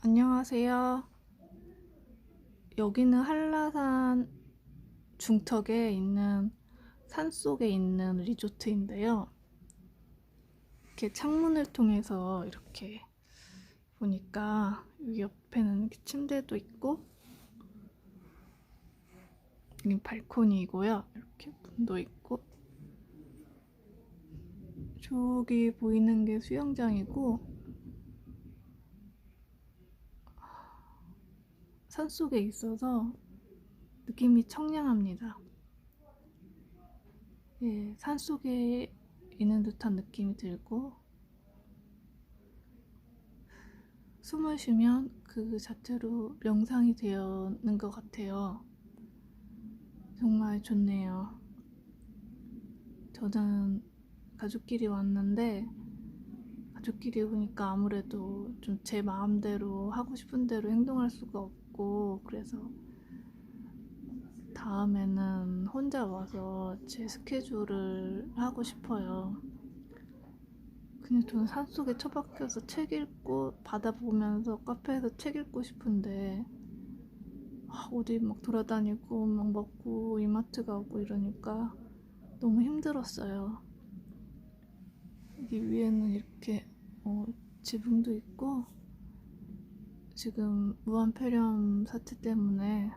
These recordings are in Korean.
안녕하세요. 여기는 한라산 중턱에 있는 산 속에 있는 리조트인데요. 이렇게 창문을 통해서 이렇게 보니까 여기 옆에는 이렇게 침대도 있고 여기 발코니이고요. 이렇게 문도 있고 저기 보이는 게 수영장이고 산속에 있어서 느낌이 청량합니다. 예, 산속에 있는 듯한 느낌이 들고 숨을 쉬면 그 자체로 명상이 되는 것 같아요. 정말 좋네요. 저는 가족끼리 왔는데 가족끼리 오니까 아무래도 좀 제 마음대로 하고 싶은 대로 행동할 수가 없고 그래서 다음에는 혼자 와서 제 스케줄을 하고 싶어요. 그냥 저는 산속에 처박혀서 책 읽고 바다 보면서 카페에서 책 읽고 싶은데 아, 어디 막 돌아다니고 막 먹고 이마트 가고 이러니까 너무 힘들었어요. 여기 위에는 이렇게 어, 지붕도 있고 지금 무한폐렴 사태 때문에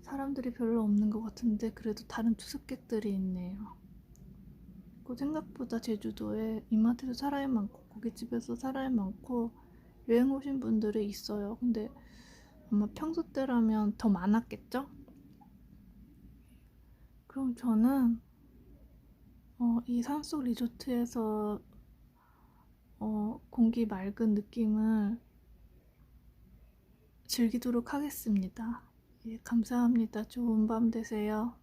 사람들이 별로 없는 것 같은데 그래도 다른 투숙객들이 있네요. 그 생각보다 제주도에 이마트도 사람이 많고 고깃집에서 사람이 많고 여행 오신 분들이 있어요. 근데 아마 평소 때라면 더 많았겠죠? 그럼 저는 어, 이 산속 리조트에서 어, 공기 맑은 느낌을 즐기도록 하겠습니다. 예, 감사합니다. 좋은 밤 되세요.